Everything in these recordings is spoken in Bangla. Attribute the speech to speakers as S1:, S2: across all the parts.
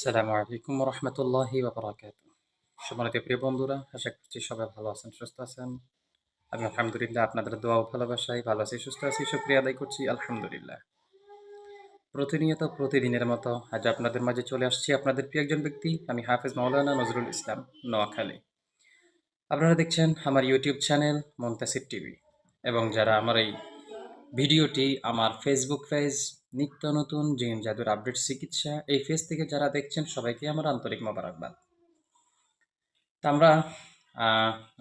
S1: আসসালামু আলাইকুম রহমতুল্লাহি বাবরাকাত সম্মানিত প্রিয় বন্ধুরা, আশা করছি সবাই ভালো আছেন, সুস্থ আছেন। আমি আলহামদুলিল্লাহ আপনাদের দোয়া ভালোবাসাই, ভালো আছি, সুস্থ আছি সুক্রিয়া আদায় করছি, আলহামদুলিল্লাহ। প্রতিনিয়ত প্রতিদিনের মতো আজ আপনাদের মাঝে চলে আসছি আপনাদের প্রিয় একজন ব্যক্তি, আমি হাফেজ মাওলানা নজরুল ইসলাম, নোয়াখালী। আপনারা দেখছেন আমার ইউটিউব চ্যানেল মন্তাসির টিভি। এবং যারা আমার এই ভিডিওটি আমার ফেসবুক পেজ নিত্য নতুন জিন জাদুর আপডেট চিকিৎসা এই পেজ থেকে যারা দেখছেন সবাইকে আমার আন্তরিক মোবারকবাদ। তা আমরা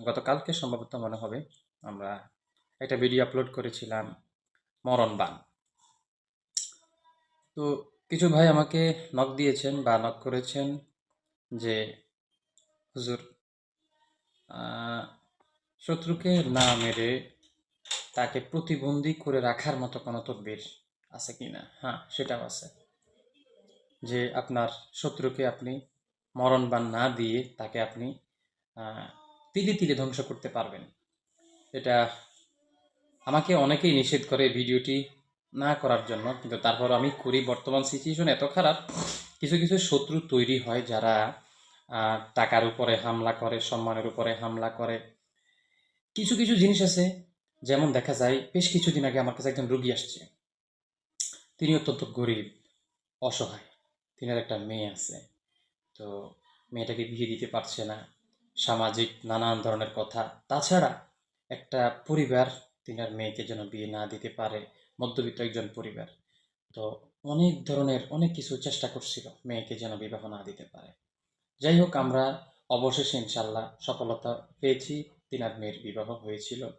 S1: গতকালকে সম্ভবত মনে হবে আমরা একটা ভিডিও আপলোড করেছিলাম মরণ বান। তো কিছু ভাই আমাকে নক দিয়েছেন বা নক করেছেন যে, হুজুর শত্রুকে না মেরে তাকে প্রতিবন্ধী করে রাখার মতো কোনো তদবির আছে কি না? হ্যাঁ সেটাও আছে। যে আপনার শত্রুকে আপনি মরণ মরণবান না দিয়ে তাকে আপনি তিলে তিলে ধ্বংস করতে পারবেন। এটা আমাকে অনেকেই নিষেধ করে ভিডিওটি না করার জন্য, কিন্তু তারপর আমি করি। বর্তমান সিচুয়েশন এত খারাপ, কিছু কিছু শত্রু তৈরি হয় যারা টাকার উপরে হামলা করে, সম্মানের উপরে হামলা করে। কিছু কিছু জিনিস আছে, যেমন দেখা যায়, বেশ কিছুদিন আগে আমার কাছে একজন রুগী আসছে। তিনি অত্যন্ত গরিব, অসহায়। তিনার একটা মেয়ে আছে। তো মেয়েটাকে বিয়ে দিতে পারছে না। সামাজিক নানান ধরনের কথা। তাছাড়া একটা পরিবার তিনার মেয়েকে যেন বিয়ে না দিতে পারে, মধ্যবিত্ত একজন পরিবার। তো অনেক ধরনের, অনেক কিছু চেষ্টা করছিল মেয়েকে যেন বিবাহ না দিতে পারে। যাই হোক, আমরা অবশেষে ইনশাল্লাহ সফলতা পেয়েছি। তিনার মেয়ের বিবাহ হয়েছিল।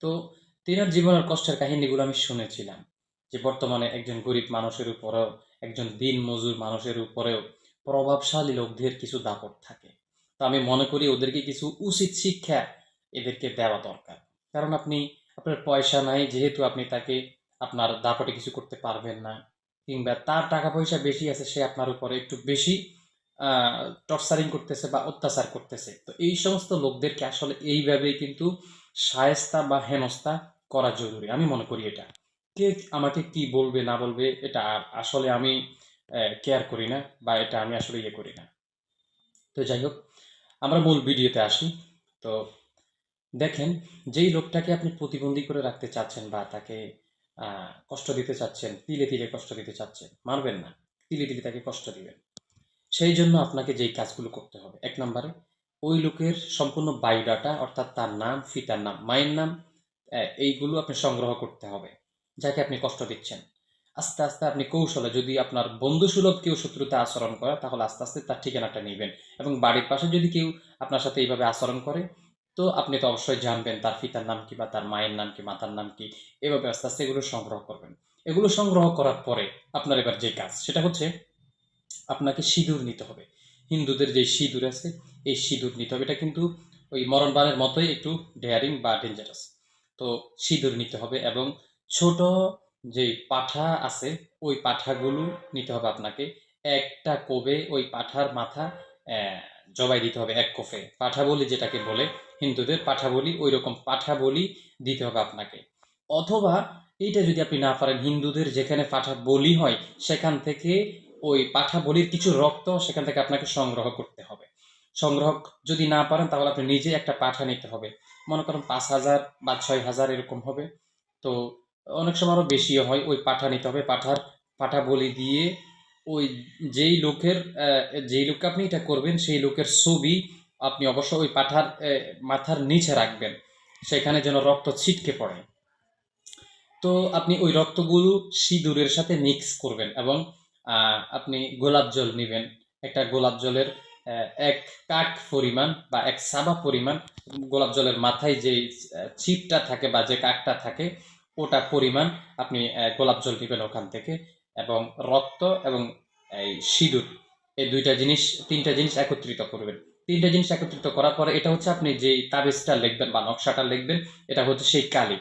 S1: তো তিনার জীবনের কষ্টের কাহিনীগুলো আমি শুনেছিলাম। যে বর্তমানে একজন গরিব মানুষের উপরেও, একজন দিন মজুর মানুষের উপরেও প্রভাবশালী লোকদের কিছু দাপট থাকে। তো আমি মনে করি ওদেরকে কিছু উচিত শিক্ষা এদেরকে দেওয়া দরকার। কারণ আপনি, আপনার পয়সা নাই, যেহেতু আপনি তাকে আপনার দাপটে কিছু করতে পারবেন না, কিংবা তার টাকা পয়সা বেশি আছে, সে আপনার উপরে একটু বেশি টর্চারিং করতেছে বা অত্যাচার করতেছে। তো এই সমস্ত লোকদেরকে আসলে এইভাবেই কিন্তু শায়েস্তা বা হেনস্তা করা জরুরি। আমি মনে করি এটা। কে আমাকে কি বলবে, না বলবে, এটা আসলে আমি কেয়ার করি না বা এটা আমি আসলে ইয়ে করি না। তো যাই হোক, আমরা মূল ভিডিওতে আসি। তো দেখেন, যেই লোকটাকে আপনি প্রতিবন্ধী করে রাখতে চাচ্ছেন বা তাকে কষ্ট দিতে চাচ্ছেন, তিলে তিলে কষ্ট দিতে চাচ্ছেন মারবেন না, তিলে তিলে তাকে কষ্ট দিবেন। সেই জন্য আপনাকে যেই কাজগুলো করতে হবে, এক নম্বরে ওই লোকের সম্পূর্ণ বায়োডাটা অর্থাৎ তার নাম ফিতার নাম, মায়ের নাম এইগুলো আপনি সংগ্রহ করতে হবে। যাকে আপনি কষ্ট দিচ্ছেন। আস্তে আস্তে আপনি কৌশলে যদি আপনার বন্ধুসুলভ কেউ শত্রুতা আচরণ করে, তাহলে আস্তে আস্তে তার ঠিকানাটা নেবেন এবং বাড়ির পাশে যদি কেউ আপনার সাথে এইভাবে আচরণ করে, তো আপনি তো অবশ্যই জানবেন তার পিতার নাম কি বা তার মায়ের নাম কি, মাতার নাম কি, এভাবে আস্তে আস্তে এগুলো সংগ্রহ করবেন। এগুলো সংগ্রহ করার পরে আপনার এবার যে কাজ, সেটা হচ্ছে আপনাকে সিঁদুর নিতে হবে। হিন্দুদের যে সিঁদুর আছে, এই সিঁদুর নিতে হবে। এটা কিন্তু ওই মরণবানের মতোই একটু ডেয়ারিং বা ডেঞ্জারাস তো সিঁদুর নিতে হবে এবং ছোট যে পাঠা আছে, ওই পাঠাগুলো নিতে হবে আপনাকে। একটা কোবে ওই পাঠার মাথা জবাই দিতে হবে এক কোফে। পাঠা বলি যেটাকে বলে হিন্দুদের পাঠা বলি ওই রকম পাঠা বলি দিতে হবে আপনাকে। অথবা এইটা যদি আপনি না পারেন, হিন্দুদের যেখানে পাঠা বলি হয়, সেখান থেকে ওই পাঠা বলির কিছু রক্ত সেখান থেকে আপনাকে সংগ্রহ করতে হবে। সংগ্রহ যদি না পারেন, তাহলে আপনি নিজে একটা পাঠা নিতে হবে। মনে করেন পাঁচ হাজার বা ছয় হাজার এরকম হবে। তো অনেক সময় আরও বেশিও হয় ওই পাঠা নিতে হবে, পাঠার, পাঠা বলি দিয়ে ওই যেই লোকের যেই লোককে আপনি এটা করবেন, সেই লোকের ছবি আপনি অবশ্য ওই পাঠার মাথার নিচে রাখবেন। সেখানে যেন রক্ত ছিটকে পড়ে। তো আপনি ওই রক্তগুলো সিঁদুরের সাথে মিক্স করবেন এবং আপনি গোলাপ জল নেবেন। একটা গোলাপ জলের এক কাক পরিমাণ বা এক সাবা পরিমাণ গোলাপ জলের মাথায় যে ছিপটা থাকে বা যে কাকটা থাকে ওটা পরিমাণ আপনি গোলাপ জল নেবেন ওখান থেকে এবং রক্ত এবং, এই সিঁদুর, এই দুইটা জিনিস, তিনটা জিনিস একত্রিত করবেন। তিনটা জিনিস একত্রিত করার পরে এটা হচ্ছে আপনি যে তাবিজটা লিখবেন বা নকশাটা লিখবেন, এটা হচ্ছে সেই কালি।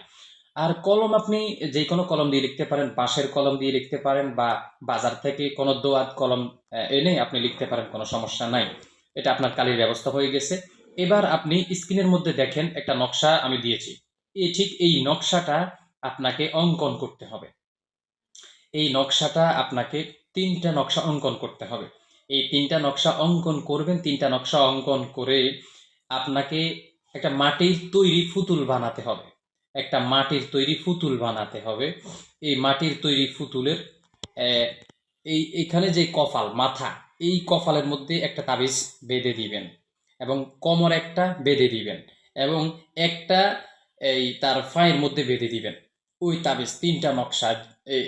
S1: আর কলম আপনি যে কোনো কলম দিয়ে লিখতে পারেন, বাঁশের কলম দিয়ে লিখতে পারেন বা বাজার থেকে কোনো দোয়াত কলম এনে আপনি লিখতে পারেন, কোনো সমস্যা নাই। এটা আপনার কালির ব্যবস্থা হয়ে গেছে। এবার আপনি স্ক্রিনের মধ্যে দেখেন একটা নকশা আমি দিয়েছি। এই ঠিক এই নকশাটা আপনাকে অঙ্কন করতে হবে। এই নকশাটা আপনাকে তিনটা নকশা অঙ্কন করতে হবে। এই তিনটা নকশা অঙ্কন করবেন তিনটা নকশা অঙ্কন করে আপনাকে একটা মাটির তৈরি পুতুল বানাতে হবে। একটা মাটির তৈরি পুতুল বানাতে হবে। এই মাটির তৈরি পুতুলের আহ, এই এখানে যে কপাল মাথা এই কপালের মধ্যে একটা তাবিজ বেঁধে দিবেন এবং কোমর একটা বেঁধে দিবেন এবং একটা এই তার ফাঁয়ের মধ্যে বেঁধে দিবেন। ওই তাবিজ, তিনটা নকশা এই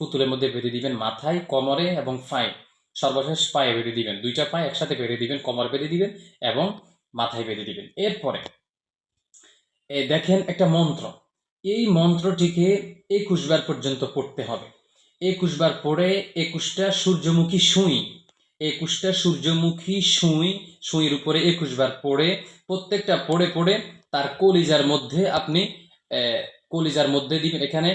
S1: পুতুলের মধ্যে বেঁধে দিবেন মাথায়, কোমরে এবং ফায়ে সর্বশেষ পায়ে বেঁধে দিবেন, দুইটা পায়ে একসাথে বেঁধে দিবেন, কোমর বেঁধে দিবেন এবং মাথায় বেঁধে দিবেন। এরপরে দেখেন একটা মন্ত্র। এই মন্ত্রটিকে একুশ বার পর্যন্ত পড়তে হবে। একুশ বার পড়ে একুশটা সূর্যমুখী সুই, একুশটা সূর্যমুখী সুই, সুইয়ের উপরে একুশ বার পড়ে, প্রত্যেকটা পড়ে পড়ে তার কলিজার মধ্যে আপনি কলিজার মধ্যে দিবেন। এখানে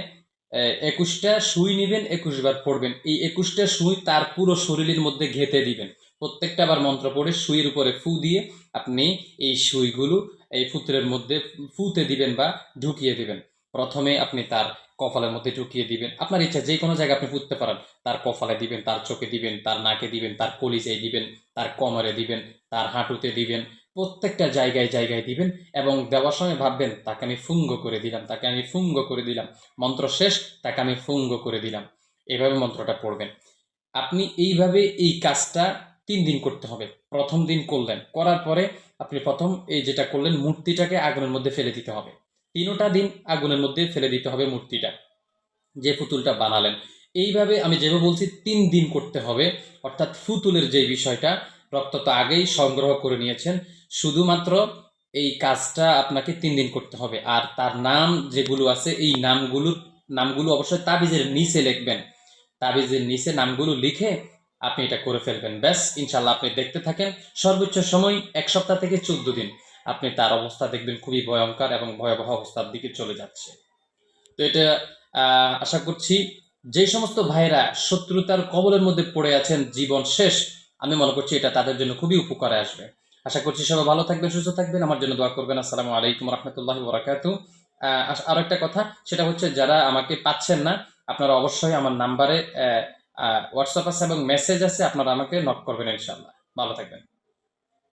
S1: একুশটা সুই নেবেন একুশ বার পড়বেন। এই একুশটা সুই তার পুরো শরীরের মধ্যে ঘেঁটে দিবেন। প্রত্যেকটা বার মন্ত্র পড়ে সুইয়ের উপরে ফু দিয়ে আপনি এই সুইগুলো এই পুতুলের মধ্যে ফুতে দিবেন বা ঢুকিয়ে দিবেন। প্রথমে আপনি তার কপালের মধ্যে ঢুকিয়ে দিবেন। আপনার ইচ্ছা যে কোনো জায়গায় আপনি পুঁততে পারেন। তার কপালে দিবেন, তার চোখে দিবেন, তার নাকে দিবেন, তার কলিজায় দিবেন, তার কোমরে দিবেন, তার হাঁটুতে দিবেন। প্রত্যেকটা জায়গায় জায়গায় দিবেন এবং দেওয়ার সময় ভাববেন, তাকে আমি ফুঙ্গ করে দিলাম, তাকে আমি ফুঙ্গ করে দিলাম। মন্ত্র শেষ, তাকে আমি ফুঙ্গ করে দিলাম। এভাবে মন্ত্রটা পড়বেন। আপনি এইভাবে এই কাজটা তিন দিন করতে হবে। প্রথম দিন করলেন, করার পরে আপনি প্রথম এই যেটা করলেন, মূর্তিটাকে আগুনের মধ্যে ফেলে দিতে হবে। তিনোটা দিন আগুনের মধ্যে ফেলে দিতে হবে মূর্তিটা। যে পুতুলটা বানালেন। এইভাবে আমি যেভাবে বলছি, তিন দিন করতে হবে। অর্থাৎ পুতুলের যে বিষয়টা, রক্ত তো আগেই সংগ্রহ করে নিয়েছেন। শুধুমাত্র এই কাজটা আপনাকে তিন দিন করতে হবে। আর তার নাম যেগুলো আছে, এই নামগুলোর, নামগুলো অবশ্যই তাবিজের নিচে লিখবেন। তাবিজের নিচে নামগুলো লিখে আপনি এটা করে ফেলবেন। ব্যাস ইনশাল্লাহ আপনি দেখতে থাকেন। সর্বোচ্চ সময় এক সপ্তাহ থেকে চোদ্দ দিন। আপনি তার অবস্থা দেখবেন খুবই ভয়ঙ্কর এবং ভয়াবহ অবস্থার দিকে চলে যাচ্ছে। তো এটা আশা করছি যে সমস্ত ভাইরা শত্রুতার কবলের মধ্যে পড়ে আছেন, জীবন শেষ, আমি মনে করছি এটা তাদের জন্য খুবই উপকারে আসবে। আশা করছি সবাই ভালো থাকবেন, সুস্থ থাকবেন। আমার জন্য দোয়া করবেন। আসসালামু আলাইকুম রহমতুল্লাহ বরাকাতু। আর একটা কথা, সেটা হচ্ছে যারা আমাকে পাচ্ছেন না, আপনারা অবশ্যই আমার নাম্বারে হোয়াটসঅ্যাপ আছে এবং মেসেজ আছে, আপনারা আমাকে নক করবেন ইনশাল্লাহ ভালো থাকবেন।